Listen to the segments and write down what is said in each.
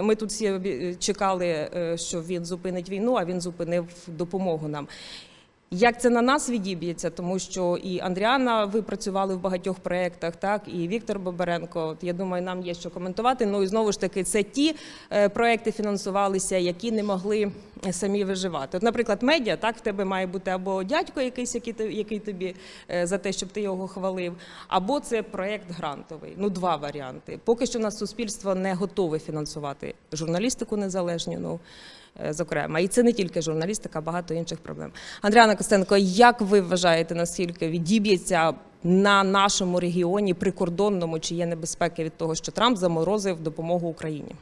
Ми тут всі чекали, е, що він зупинить війну, а він зупинив допомогу нам. Як це на нас відіб'ється, тому що і Андріана ви працювали в багатьох проєктах, так і Віктор Боберенко. От я думаю, нам є що коментувати. Ну і знову ж таки, це ті е, проекти фінансувалися, які не могли самі виживати. От, наприклад, медіа, так в тебе має бути або дядько, якийсь, який, який тобі е, за те, щоб ти його хвалив, або це проєкт грантовий. Ну, два варіанти. Поки що у нас суспільство не готове фінансувати журналістику незалежну. Ну, е, зокрема, і це не тільки журналістика, а багато інших проблем. Андріана Костенко, як ви вважаєте, наскільки відіб'ється на нашому регіоні прикордонному, чи є небезпеки від того, що Трамп заморозив допомогу Україні?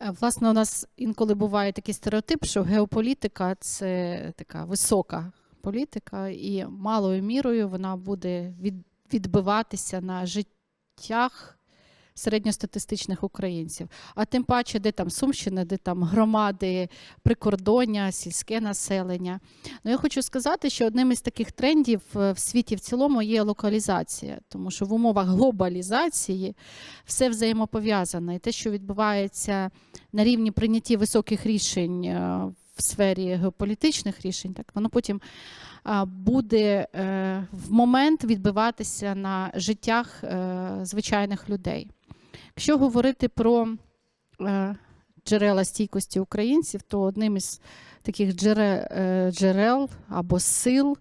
Е, Власне, у нас інколи буває такий стереотип, що геополітика це така висока політика, і малою мірою вона буде відбиватися на життях середньостатистичних українців. А тим паче, де там Сумщина, де там громади, прикордоння, сільське населення. Ну, я хочу сказати, що одним із таких трендів е, в світі в цілому є локалізація, тому що в умовах глобалізації все взаємопов'язане. І те, що відбувається на рівні прийняття високих рішень е, в сфері геополітичних рішень, так воно потім буде е, в момент відбиватися на життях звичайних людей. Якщо говорити про е, джерела стійкості українців, то одним із таких джерел, джерел або сил,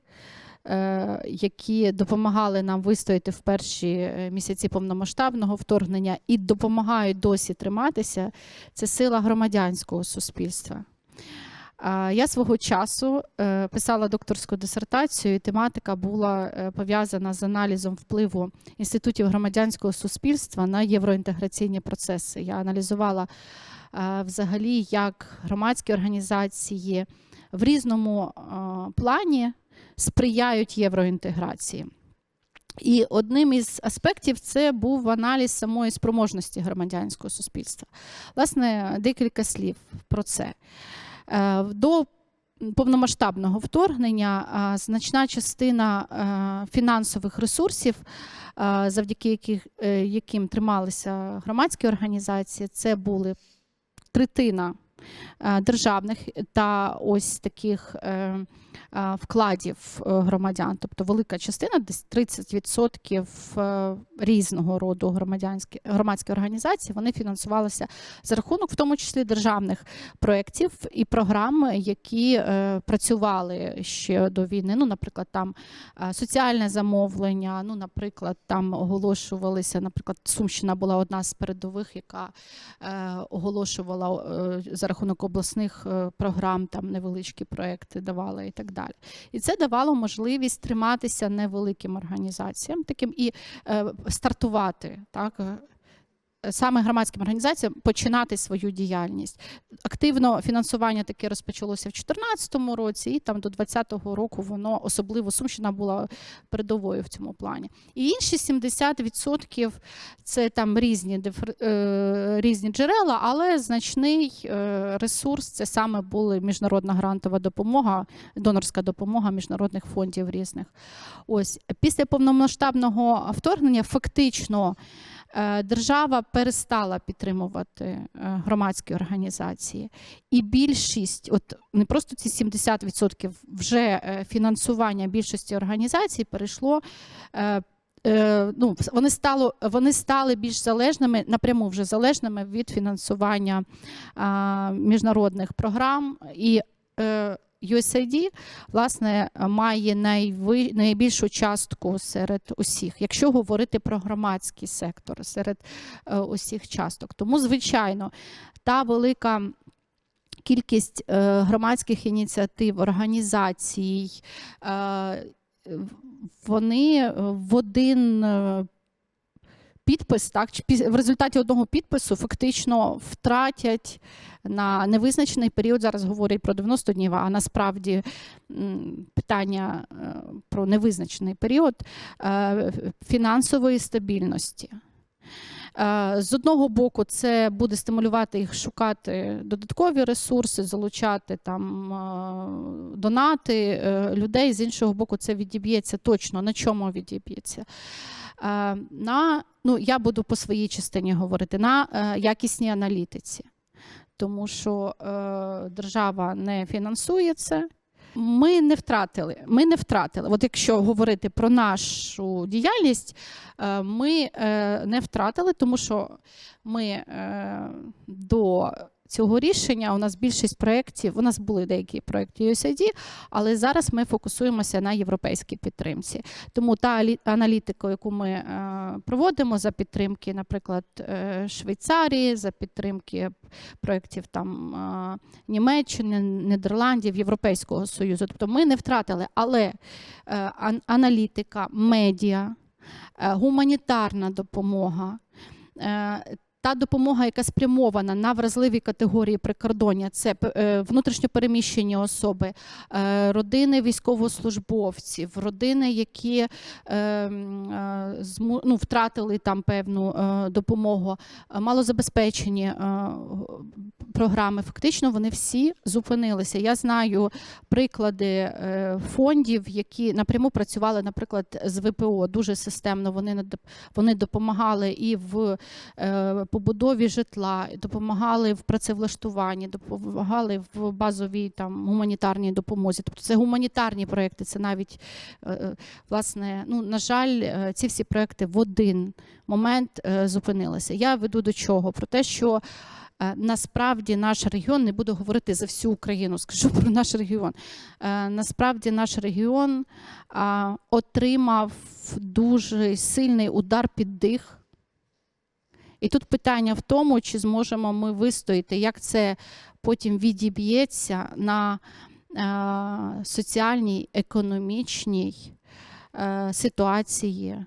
е, які допомагали нам вистояти в перші е, місяці повномасштабного вторгнення і допомагають досі триматися, це сила громадянського суспільства. Я свого часу е, писала докторську дисертацію, і тематика була е, пов'язана з аналізом впливу інститутів громадянського суспільства на євроінтеграційні процеси. Я аналізувала е, взагалі, як громадські організації в різному плані сприяють євроінтеграції. І одним із аспектів це був аналіз самої спроможності громадянського суспільства. Власне, декілька слів про це. Е, До повномасштабного вторгнення значна частина е, фінансових ресурсів, е, завдяки яких, яким трималися громадські організації, це були третина державних та ось таких е, е, вкладів е, громадян. Тобто велика частина, десь 30% е, різного роду громадянські громадські організації, вони фінансувалися за рахунок, в тому числі державних проєктів і програм, які е, працювали ще до війни. Ну, наприклад, там е, соціальне замовлення. Ну, наприклад, там оголошувалися, наприклад, Сумщина була одна з передових, яка е, оголошувала е, за рахунок обласних е, програм, там невеличкі проекти давала і так далі. І це давало можливість триматися невеликим організаціям, таким і е, стартувати так. Саме громадським організаціям починати свою діяльність. Активно фінансування таке розпочалося в 2014 році, і там до 2020 року воно особливо Сумщина була передовою в цьому плані. І інші 70% це там різні, е, різні джерела, але значний е, ресурс це саме була міжнародна грантова допомога, донорська допомога міжнародних фондів різних. Ось після повномасштабного вторгнення фактично. Е, Держава перестала підтримувати е, громадські організації, і більшість, от не просто ці 70% вже е, фінансування більшості організацій перейшло. Ну, вони стало вони стали більш залежними напряму вже залежними від фінансування а, міжнародних програм і USAID, власне, має найбільшу частку серед усіх, якщо говорити про громадський сектор, серед е, усіх часток. Тому, звичайно, та велика. Кількість е, громадських ініціатив, організацій, е, вони в один підпис, так, в результаті одного підпису фактично втратять на невизначений період. Зараз говорять про 90 днів, а насправді питання е, про невизначений період е, фінансової стабільності. Е, З одного боку, це буде стимулювати їх шукати додаткові ресурси, залучати там донати людей. З іншого боку, це відіб'ється точно. На чому відіб'ється? Е, На, ну, я буду по своїй частині говорити, на е, якісній аналітиці. тому що е, держава не фінансує це. Ми не втратили. Ми не втратили. От якщо говорити про нашу діяльність, ми не втратили, тому що ми до цього рішення у нас більшість проєктів, у нас були деякі проєкти USAID, але зараз ми фокусуємося на європейській підтримці. Тому та алі- аналітика, яку ми е, проводимо за підтримки, наприклад, е, Швейцарії, за підтримки проєктів е, Німеччини, Нідерландів, Європейського Союзу. Тобто ми не втратили, але аналітика, медіа, гуманітарна допомога. Та допомога, яка спрямована на вразливі категорії прикордоння, це е, внутрішньопереміщені особи, е, родини військовослужбовців, родини, які е, ну, втратили там певну допомогу, малозабезпечені програми. Фактично вони всі зупинилися. Я знаю приклади фондів, які напряму працювали, наприклад, з ВПО дуже системно. Вони вони допомагали і в побудові житла, допомагали в працевлаштуванні, допомагали в базовій там гуманітарній допомозі. Тобто це гуманітарні проекти. Це навіть е, е, власне, ну на жаль, е, ці всі проекти в один момент зупинилися. Я веду до чого? Про те, що насправді наш регіон не буду говорити за всю Україну, скажу про наш регіон. Насправді наш регіон отримав дуже сильний удар під дих. І тут питання в тому, чи зможемо ми вистояти, як це потім відіб'ється на е, соціальній, економічній е, ситуації е,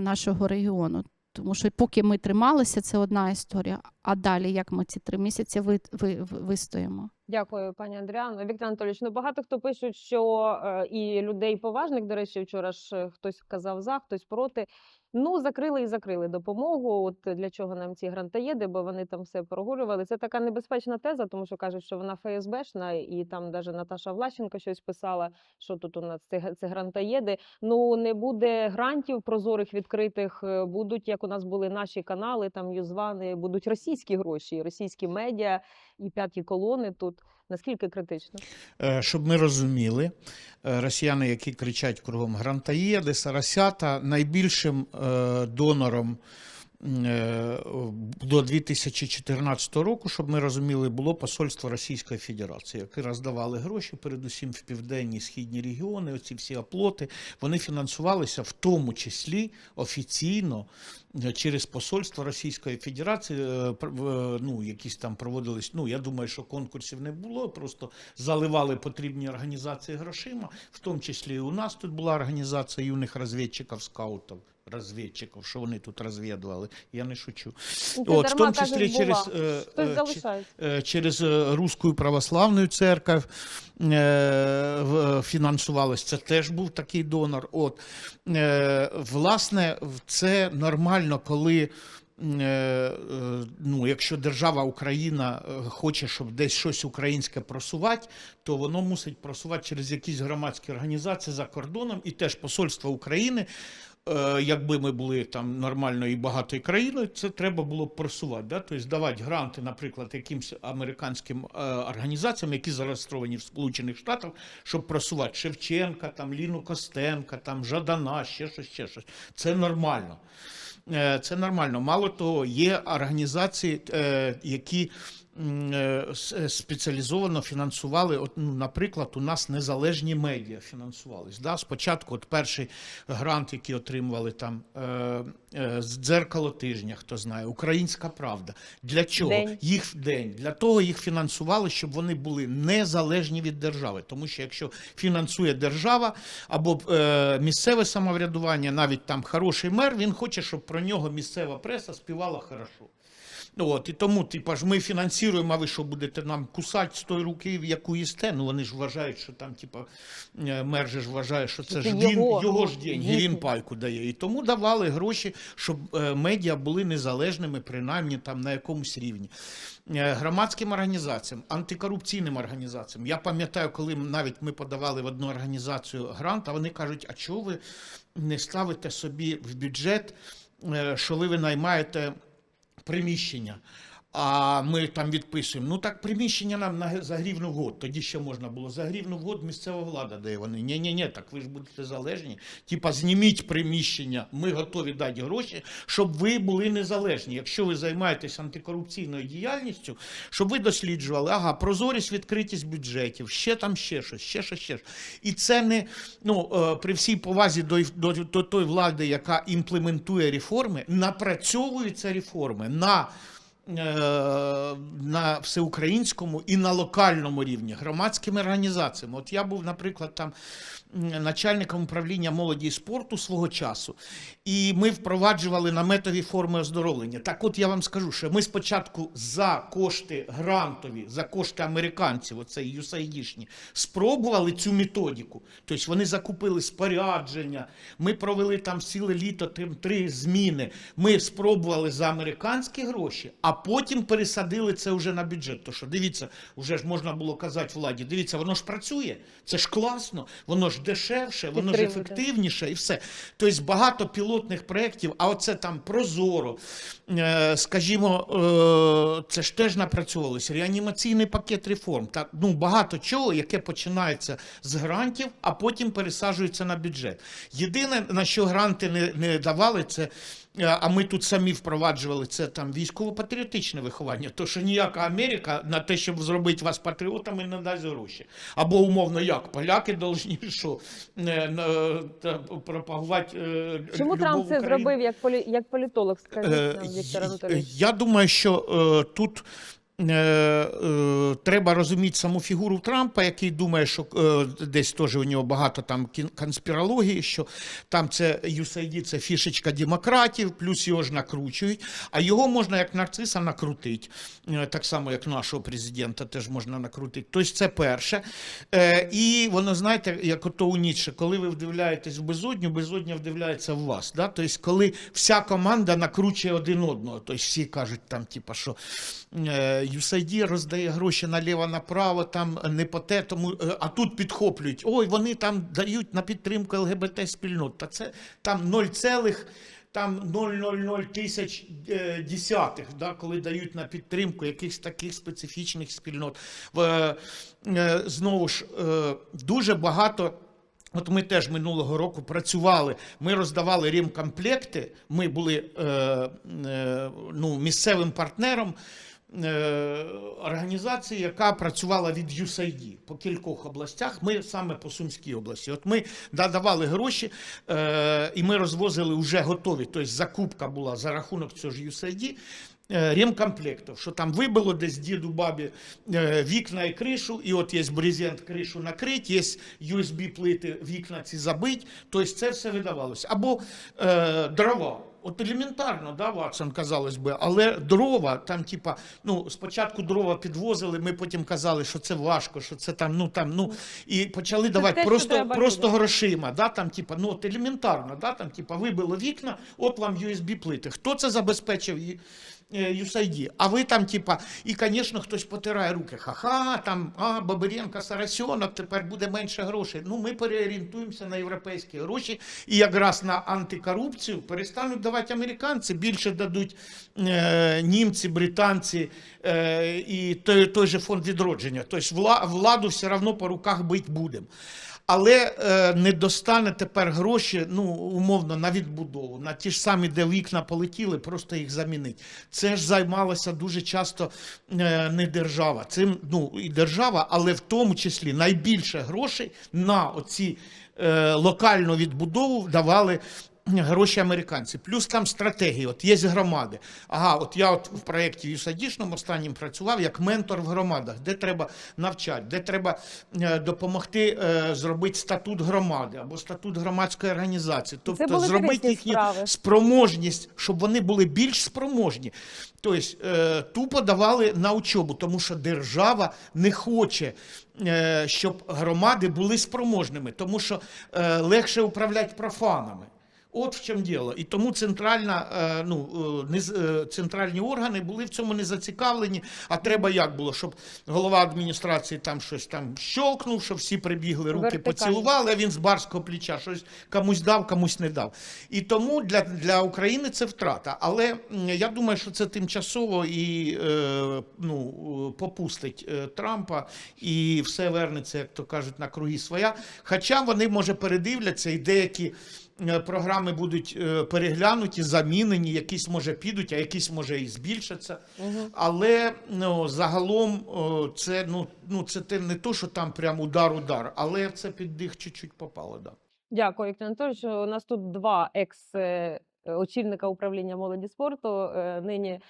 нашого регіону. Тому що поки ми трималися, це одна історія. А далі, як ми ці три місяці ви, ви, ви- вистоїмо? Дякую, пані Андріано. Віктор Анатолійович, ну багато хто пишуть, що е, і людей поважних, до речі, вчора ж е, хтось казав за, хтось проти. Ну, закрили і закрили допомогу. От для чого нам ці грантаєди, бо вони там все прогулювали. Це така небезпечна теза, тому що кажуть, що вона ФСБшна, і там навіть Наташа Влащенко щось писала, що тут у нас це, грантаєди. Ну не буде грантів прозорих відкритих. е, Будуть як у нас були наші канали, там юзвани, будуть російські гроші, російські медіа і п'яті колони тут. Наскільки критично? Е, Щоб ми розуміли, е, росіяни, які кричать кругом грантаєди, сарасята, найбільшим е, донором до 2014 року, щоб ми розуміли, було посольство Російської Федерації, яке роздавали гроші, передусім в південні і східні регіони. Оці всі оплоти вони фінансувалися в тому числі офіційно через посольство Російської Федерації. е, в- Ну, якісь там проводились. Ну я думаю, що конкурсів не було, просто заливали потрібні організації грошима. В тому числі і у нас тут була організація юних розвідчиків, скаутів. Розвідчиків, що вони тут розвідували, я не шучу. Ну, От, в тому числі через, е, е. Е, через е, Руську православну церковь е, фінансувалось. Це теж був такий донор. От, е, власне, це нормально, коли. е, е, Ну, якщо держава Україна е, хоче, щоб десь щось українське просувати, то воно мусить просувати через якісь громадські організації за кордоном і теж посольство України. Е, Якби ми були там нормальною і багатою країною, це треба було б просувати. Да? Тобто давати гранти, наприклад, якимсь американським е, організаціям, які зареєстровані в Сполучених Штатах, щоб просувати Шевченка, там, Ліну Костенка, там, Жадана, ще щось, ще щось. Це нормально. Е, Це нормально. Мало того, є організації, які спеціалізовано фінансували. От, ну, наприклад, у нас незалежні медіа фінансувались. Да? Спочатку, от перший грант, який отримували там е, е, з дзеркало тижня, хто знає, Українська Правда. Для чого? День. Їх день. Для того їх фінансували, щоб вони були незалежні від держави. Тому що якщо фінансує держава або е, місцеве самоврядування, навіть там хороший мер, він хоче, щоб про нього місцева преса співала хорошо. Ну, От, і тому, типа ж, ми фінансуємо, а ви що будете нам кусати з тої руки, в яку їсте? Ну вони ж вважають, що там, типа, е, мер же ж вважає, що це Це ж він, його, його ж деньги, він пайку дає. І тому давали гроші, щоб е, медіа були незалежними, принаймні там на якомусь рівні. Е, Громадським організаціям, антикорупційним організаціям. Я пам'ятаю, коли навіть ми подавали в одну організацію грант, а вони кажуть, а чого ви не ставите собі в бюджет, що ви наймаєте приміщення? А ми там відписуємо. Ну так приміщення нам на за гривну в год. Тоді ще можна було за гривну в год місцева влада дає вони. Ні, ні, ні, так ви ж будете залежні. Типа зніміть приміщення. Ми готові дати гроші, щоб ви були незалежні. Якщо ви займаєтесь антикорупційною діяльністю, щоб ви досліджували, ага, прозорість, відкритість бюджетів, ще там ще щось, ще щось, ще щось. І це не ну е, при всій повазі до, до, до тої влади, яка імплементує реформи, напрацьовуються реформи на на всеукраїнському і на локальному рівні громадськими організаціями. От я був, наприклад, там начальником управління молоді і спорту свого часу, і ми впроваджували наметові форми оздоровлення. Так, от я вам скажу, що ми спочатку за кошти грантові, за кошти американців, оцей USAID-шні, спробували цю методику. Тобто вони закупили спорядження, ми провели там ціле літо три зміни. Ми спробували за американські гроші, а потім пересадили це вже на бюджет. То що дивіться, вже ж можна було казати владі, дивіться, воно ж працює, це ж класно, воно ж дешевше, воно ж ефективніше і все. Тобто багато пілотних проєктів, а оце там прозоро, е, скажімо, е, це ж теж напрацьовувалося. Реанімаційний пакет реформ. Так, ну, багато чого, яке починається з грантів, а потім пересаджується на бюджет. Єдине, на що гранти не, не давали, це. Е, А ми тут самі впроваджували це там військово-патріотичне виховання. То що ніяка Америка на те, щоб зробити вас патріотами, не дасть гроші. Або умовно як поляки повинні що е, е, та, пропагувати. е, Чому Трамп це зробив як полі як політолог? Скажіть Е, нам, Віктор Анатолійович. Я думаю, що е, тут треба розуміти саму фігуру Трампа, який думає, що е, десь теж у нього багато там конспірології, що там це USAID, це фішечка демократів, плюс його ж накручують, а його можна як нарциса накрутити, е, так само як нашого президента теж можна накрутити. Тобто це перше. Е, і воно, знаєте, як ото у Ніцше, коли ви вдивляєтесь в безодню, безодня вдивляється в вас. Да? Тобто, коли вся команда накручує один одного, тобто всі кажуть там, типа, що е, USAID роздає гроші наліво-направо, там не по те, тому, е, а тут підхоплюють. Ой, вони там дають на підтримку ЛГБТ спільнот. Та це там 0, там 0,00 тисяч е, десятих, да, коли дають на підтримку якихось таких специфічних спільнот. Е, знову ж, дуже багато. От ми теж минулого року працювали. Ми роздавали ремкомплекти. Ми були е, е, ну, місцевим партнером організації, яка працювала від USAID по кількох областях. Ми саме по Сумській області. От ми додавали гроші, е, і ми розвозили вже готові. Тобто закупка була за рахунок цього ж USAID. е, Ремкомплектів, що там вибило десь діду бабі е, вікна і кришу, і от є брезент кришу накрить, є USB-плити, вікна ці забить, тобто це все видавалося. Або е, дрова. От елементарно, да, Ватсон, казалось би, але дрова, там, типа, ну, спочатку дрова підвозили, ми потім казали, що це важко, що це там, ну там, ну, і почали давати те, просто, просто грошима, да, там, типа, ну, от елементарно, да, там, типа, вибило вікна, от вам USB-плити. Хто це забезпечив? І- е, USAID. А ви там, типа, і, звісно, хтось потирає руки. Ха-ха, там, а, Бабиренко, Сарасьонок, тепер буде менше грошей. Ну, ми переорієнтуємося на європейські гроші і якраз на антикорупцію перестануть давати американці, більше дадуть е, німці, британці е, і той, той же фонд відродження. Тобто вла, владу все одно по руках бить будемо. Але е, не достане тепер гроші, ну, умовно, на відбудову, на ті ж самі, де вікна полетіли, просто їх замінить. Це ж займалася дуже часто е, не держава. Цим, ну, і держава, але в тому числі найбільше грошей на оці е, локальну відбудову давали гроші американці. Плюс там стратегії, от є громади. Ага, от я от в проєкті USAID останнім працював як ментор в громадах, де треба навчати, де треба е, допомогти е, зробити статут громади або статут громадської організації. Тобто зробити їхню справи. спроможність, щоб вони були більш спроможні. Тобто е, тупо давали на учобу, тому що держава не хоче, щоб громади були спроможними, тому що легше управляти профанами. От в чому діло. І тому центральна, е, ну, е, е, центральні органи були в цьому не зацікавлені. А треба як було, щоб голова адміністрації там щось там щолкнув, щоб всі прибігли, руки Вертикально. поцілували, а він з барського плеча щось комусь дав, комусь не дав. І тому для, для України це втрата. Але я думаю, що це тимчасово і ну, попустить е, Трампа, і все вернеться, як то кажуть, на круги своя. Хоча вони, може, передивляться і деякі. е, Програми будуть е, переглянуті, замінені, якісь може підуть, а якісь може і збільшаться. Але ну, загалом це, ну, ну, це те не то, що там прям удар-удар, але це під дих чуть-чуть попало. Да. Дякую, Віктор Анатолійович. У нас тут два екс очільника управління молоді спорту. Нині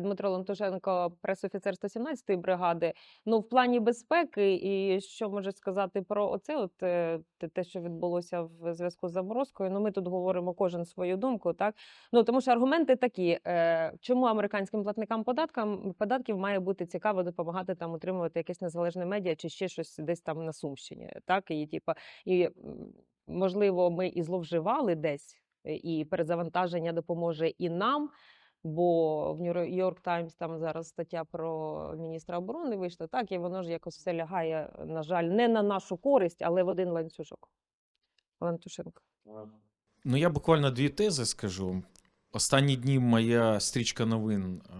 Дмитро Лантушенко, пресофіцер 117-ї бригади. Ну, в плані безпеки, і що може сказати про оце, от е, те- що відбулося в зв'язку з заморозкою. Ну, ми тут говоримо кожен свою думку, так ну тому що аргументи такі: е, чому американським платникам податкам податків має бути цікаво допомагати там утримувати якесь незалежне медіа чи ще щось десь там на Сумщині, так і типа і можливо, ми і зловживали десь, е, і перезавантаження допоможе і нам. Бо в Нью-Йорк Таймс там зараз стаття про міністра оборони вийшла, так, і воно ж якось все лягає, на жаль, не на нашу користь, але в один ланцюжок. Лантушенко. Ну, я буквально дві тези скажу. Останні дні моя стрічка новин е,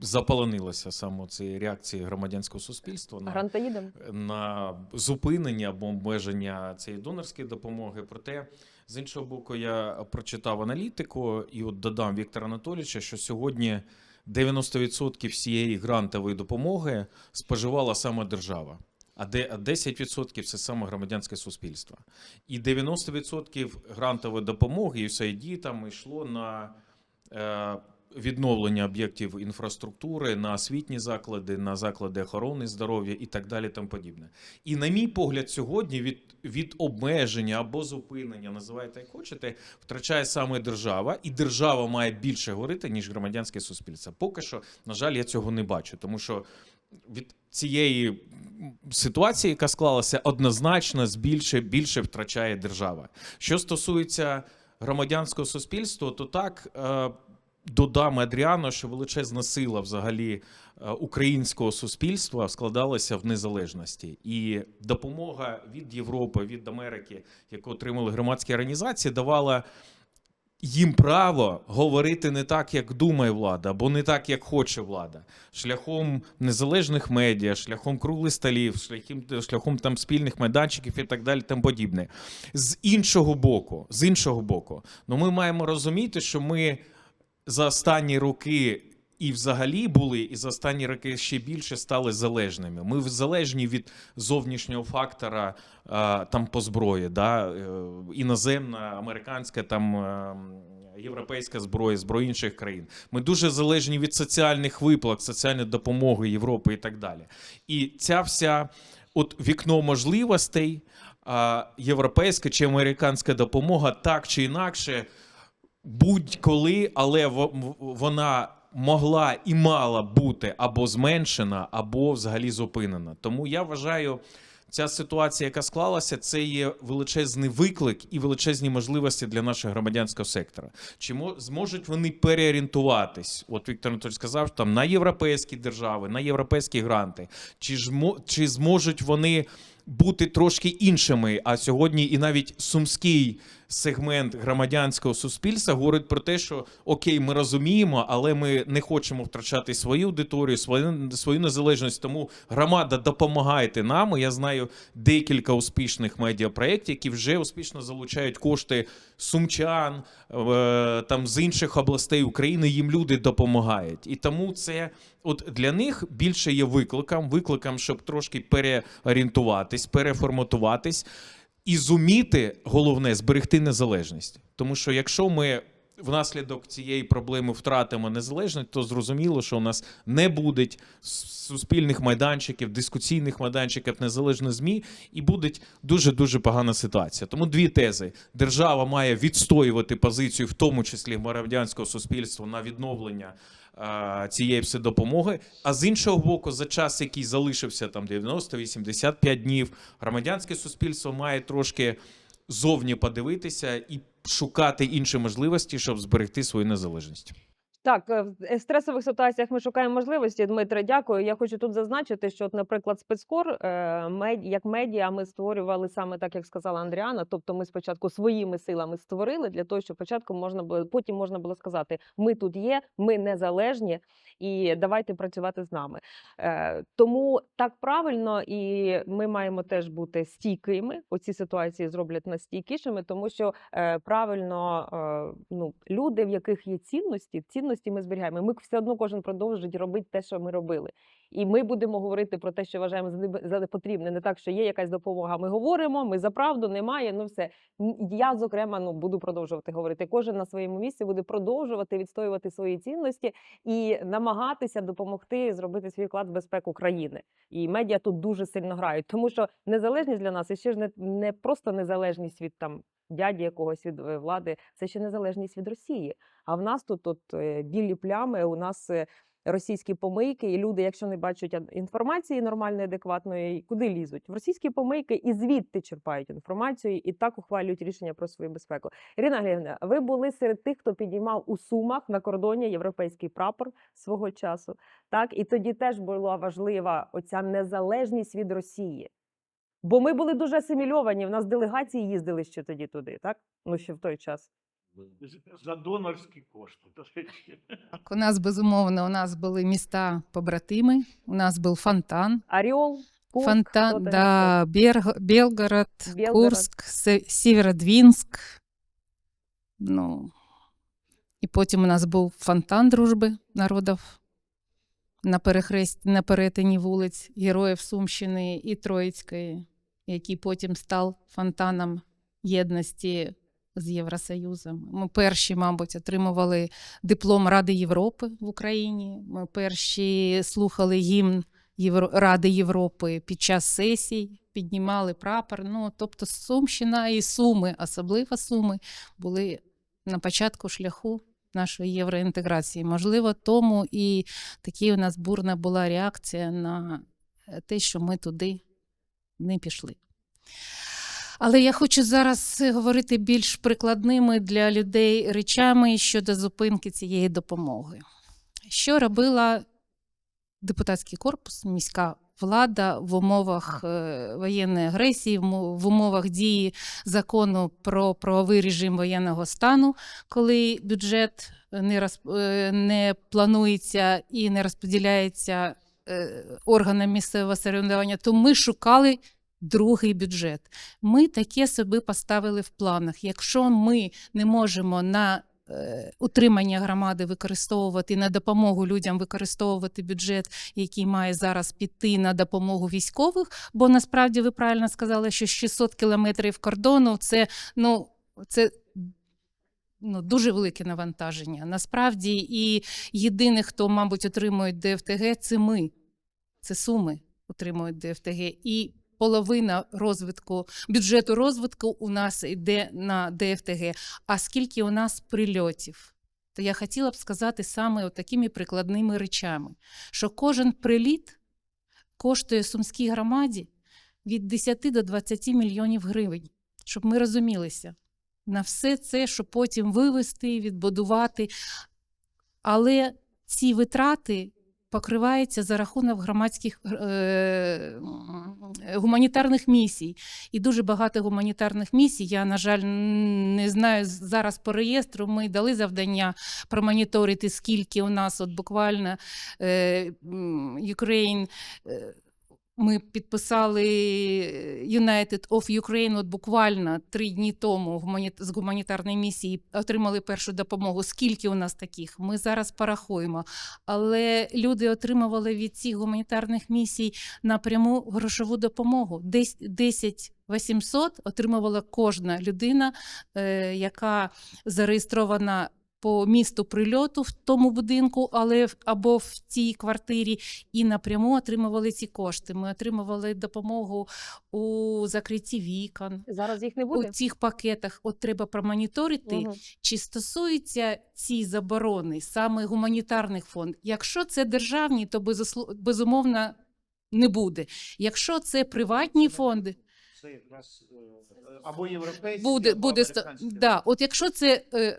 заполонилася саме цієї реакції громадянського суспільства на, Грантоїдем? на зупинення або обмеження цієї донорської допомоги. Проте, з іншого боку, я прочитав аналітику і от додам Віктора Анатолійовича, що сьогодні 90% всієї грантової допомоги споживала саме держава. А де- а 10% це саме громадянське суспільство. І 90% грантової допомоги USAID там йшло на е, відновлення об'єктів інфраструктури, на освітні заклади, на заклади охорони здоров'я і так далі. Тому подібне. І на мій погляд, сьогодні від, від обмеження або зупинення, називайте як хочете, втрачає саме держава, і держава має більше говорити, ніж громадянське суспільство. Поки що, на жаль, я цього не бачу, тому що від цієї ситуації, яка склалася, однозначно збільше більше втрачає держава. Що стосується громадянського суспільства, то так. Додам Адріано, що величезна сила взагалі е, українського суспільства складалася в незалежності, і допомога від Європи, від Америки, яку отримали громадські організації, давала їм право говорити не так, як думає влада, або не так, як хоче влада, шляхом незалежних медіа, шляхом круглих столів, шляхом, шляхом там спільних майданчиків і так далі, там подібне. З іншого боку, з іншого боку, ну ми маємо розуміти, що ми за останні роки. І взагалі були, і за останні роки ще більше стали залежними. Ми залежні від зовнішнього фактора там по зброї, да? е, іноземна, американська, там е, європейська зброя, зброя інших країн. Ми дуже залежні від соціальних виплат, соціальної допомоги Європи і так далі. І ця вся от вікно можливостей, європейська чи американська допомога так чи інакше будь-коли, але вона могла і мала бути або зменшена, або взагалі зупинена. Тому я вважаю, ця ситуація, яка склалася, це є величезний виклик і величезні можливості для нашого громадянського сектора. Чи мо- зможуть вони переорієнтуватись? От Віктор Анатолійович сказав, там на європейські держави, на європейські гранти, чи ж чи зможуть вони бути трошки іншими. А сьогодні і навіть сумський сегмент громадянського суспільства говорить про те, що окей, ми розуміємо, але ми не хочемо втрачати свою аудиторію, свою, свою незалежність. Тому громада допомагайте нам. Я знаю декілька успішних медіапроєктів, які вже успішно залучають кошти сумчан е, там з інших областей України. Їм люди допомагають, і тому це. От для них більше є викликом, викликом, щоб трошки переорієнтуватись, переформатуватись і зуміти, головне, зберегти незалежність. Тому що якщо ми внаслідок цієї проблеми втратимо незалежність, то зрозуміло, що у нас не буде суспільних майданчиків, дискусійних майданчиків, незалежних ЗМІ, і буде дуже дуже погана ситуація. Тому дві тези: держава має відстоювати позицію, в тому числі громадянського суспільства, на відновлення цієї вседопомоги. А з іншого боку, за час, який залишився там 90-85 днів, громадянське суспільство має трошки зовні подивитися і шукати інші можливості, щоб зберегти свою незалежність. Так, е, в е, стресових ситуаціях ми шукаємо можливості. Дмитре, дякую. Я хочу тут зазначити, що, от, наприклад, спецкор е, як медіа ми створювали саме так, як сказала Андріана. Тобто, ми спочатку своїми силами створили для того, щоб спочатку можна було потім можна було сказати: ми тут є, ми незалежні, і давайте працювати з нами. Тому так правильно, і ми маємо теж бути стійкими. Оці ситуації зроблять нас стійкішими, тому що правильно ну, люди, в яких є цінності, цінності ми зберігаємо. Ми все одно кожен продовжить робити те, що ми робили. І ми будемо говорити про те, що вважаємо за потрібне. Не так, що є якась допомога. Ми говоримо, ми за правду, немає. Ну все. Я, зокрема, ну буду продовжувати говорити. Кожен на своєму місці буде продовжувати відстоювати свої цінності і намагатися допомогти зробити свій вклад в безпеку країни. І медіа тут дуже сильно грають, тому що незалежність для нас і ще ж не, не просто незалежність від там дяді якогось від е, влади, це ще незалежність від Росії. А в нас тут, тут е, білі плями, у нас е, російські помийки, і люди, якщо не бачать інформації нормальної, адекватної, куди лізуть? В російські помийки і звідти черпають інформацію і так ухвалюють рішення про свою безпеку. Ірина Глівна, ви були серед тих, хто підіймав у сумах на кордоні європейський прапор свого часу. Так, і тоді теж була важлива оця незалежність від Росії. Бо ми були дуже асимільовані. В нас делегації їздили ще тоді туди, так? Ну ще в той час. За донорські кошти. до речі. Так, у нас безумовно, у нас були міста побратими, у нас був фонтан. Оріол, Курск, фонтан, да, Берг, Белгород, Белгород. Курск, Сєвєродвінськ. Ну, і потім у нас був фонтан дружби народів на перехресті, на перетині вулиць Героїв Сумщини і Троїцької, який потім став фонтаном єдності з Євросоюзом. Ми перші, мабуть, отримували диплом Ради Європи в Україні. Ми перші слухали гімн. Ради Європи під час сесій, піднімали прапор. Ну, тобто Сумщина і Суми, особливо Суми, були на початку шляху нашої євроінтеграції. Можливо, тому і така у нас бурна була реакція на е, те, що ми туди не пішли. Але я хочу зараз говорити більш прикладними для людей речами щодо зупинки цієї допомоги. Що робила депутатський корпус, міська влада в умовах е, воєнної агресії, в умовах дії закону про правовий режим воєнного стану, коли бюджет не, роз- е, не планується і не розподіляється е, органам місцевого самоврядування, то ми шукали другий бюджет. Ми таке собі поставили в планах. Якщо ми не можемо на е, утримання громади використовувати на допомогу людям використовувати бюджет, який має зараз піти на допомогу військових, бо насправді ви правильно сказали, що 600 кілометрів кордону це ну це. Ну, дуже велике навантаження. Насправді, і єдине, хто, мабуть, отримує ДФТГ, це ми. Це суми отримують ДФТГ. І половина розвитку бюджету розвитку у нас йде на ДФТГ. А скільки у нас прильотів? То я хотіла б сказати саме такими прикладними речами, що кожен приліт коштує сумській громаді від 10 до 20 мільйонів гривень, щоб ми розумілися. На все це, щоб потім вивести, відбудувати. Але ці витрати покриваються за рахунок громадських е, гуманітарних місій. І дуже багато гуманітарних місій. Я, на жаль, не знаю зараз по реєстру. Ми дали завдання промоніторити, скільки у нас от буквально е, Ukraine. е, Ми підписали United of Ukraine от буквально три дні тому з гуманітарної місії отримали першу допомогу. Скільки у нас таких? Ми зараз порахуємо. Але люди отримували від цих гуманітарних місій напряму грошову допомогу. Десь 10 800 отримувала кожна людина, е, яка зареєстрована по місту прильоту в тому будинку, але в- або в цій квартирі, і напряму отримували ці кошти. Ми отримували допомогу у закритті вікон. Зараз їх не У цих пакетах от треба промоніторити, Мгм. чи стосуються ці заборони саме гуманітарних фонд? Якщо це державні, то безумовно не буде. Якщо це приватні фонди, Це якраз е, або європейські, буде, або буде ста- да, от якщо це е,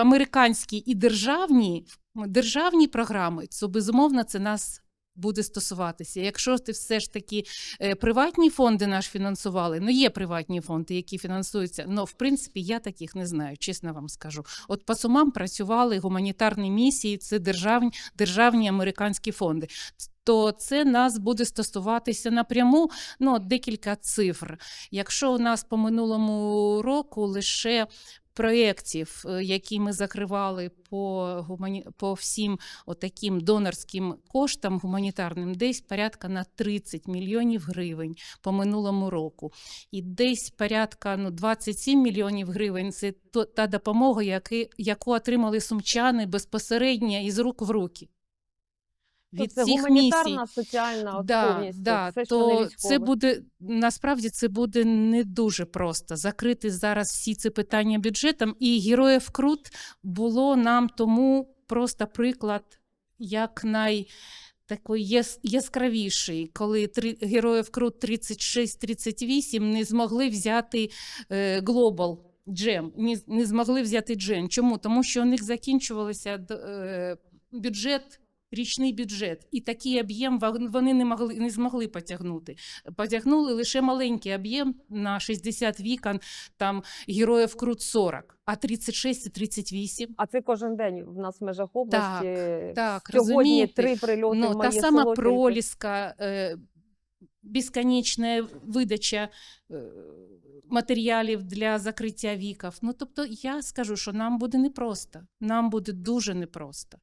американські і державні, державні програми, то безумовно це нас буде стосуватися. Якщо ти все ж таки е, приватні фонди наш фінансували, ну є приватні фонди, які фінансуються. Ну, в принципі, я таких не знаю, чесно вам скажу. От по сумам працювали гуманітарні місії, це державні, державні американські фонди. То це нас буде стосуватися напряму. Ну, декілька цифр. Якщо у нас по минулому року лише проєктів, е, які ми закривали по, гумані... по всім отаким донорським коштам гуманітарним, десь порядка на 30 мільйонів гривень по минулому року. І десь порядка ну, 27 мільйонів гривень це та допомога, яку отримали сумчани безпосередньо із рук в руки. То Від це цих гуманітарна, місій. соціальна Да, да, все, то це буде насправді це буде не дуже просто закрити зараз всі ці питання бюджетом. І героїв Крут було нам тому просто приклад як най. Такий яс- яскравіший, коли три, героїв Крут 36-38 не змогли взяти е, Global Джем, не, не змогли взяти Джем. Чому? Тому що у них закінчувався е, бюджет річний бюджет, і такий об'єм вони не могли не змогли потягнути. Потягнули лише маленький об'єм на 60 вікон, там героїв крут 40, а 36 і 38. А це кожен день в нас в межах області. так, Сьогодні розумієте? три прильоти Ну, та сама проліска, е, безконечна видача е, матеріалів для закриття віків. Ну, тобто я скажу, що нам буде непросто. Нам буде дуже непросто.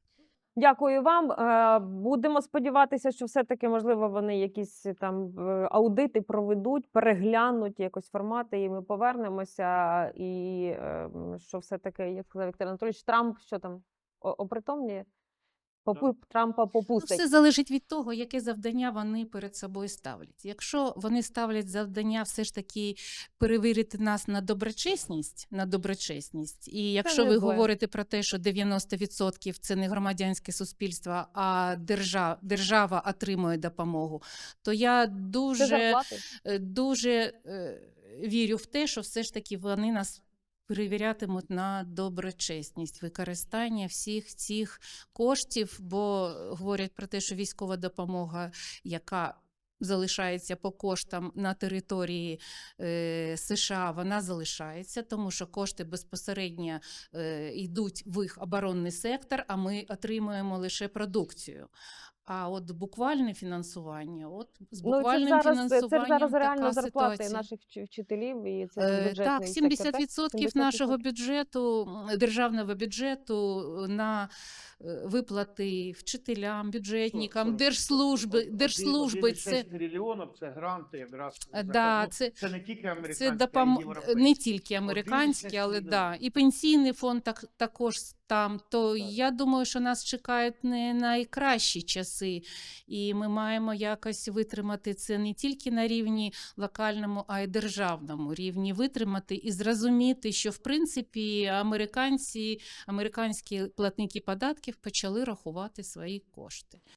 Дякую вам. Е, Будемо сподіватися, що все-таки, можливо, вони якісь там е, аудити проведуть, переглянуть якось формати, і ми повернемося. І е, що все-таки, як сказав Віктор Анатолійович, Трамп що там опритомніє? Попу... Трампа Ну. Все залежить від того, яке завдання вони перед собою ставлять. Якщо вони ставлять завдання все ж таки перевірити нас на доброчесність, на доброчесність, і якщо ви говорите про те, що 90% це не громадянське суспільство, а держава, держава отримує допомогу, то я дуже е, дуже е, вірю в те, що все ж таки вони нас перевірятимуть на доброчесність використання всіх цих коштів, бо говорять про те, що військова допомога, яка залишається по коштам на території е, США, вона залишається, тому що кошти безпосередньо е, йдуть в їх оборонний сектор, а ми отримуємо лише продукцію. А от буквальне фінансування, от з Ну, це буквальним зараз, це фінансуванням зараз реально така зарплати ситуація. наших вчителів, і це Е, бюджетний Так, сектор, 70% 70%? нашого бюджету, державного бюджету е, на е, виплати вчителям, бюджетникам, держслужби, держслужби. Це, трильйонів це гранти якраз. Е, да, це- це не тільки американські, це допом... не тільки американські, але да. і пенсійний фонд так, також там. То я думаю, що нас чекають не найкращі часи, і ми маємо якось витримати це не тільки на рівні локальному, а й державному рівні. Витримати і зрозуміти, що в принципі американці, американські платники податків почали рахувати свої кошти.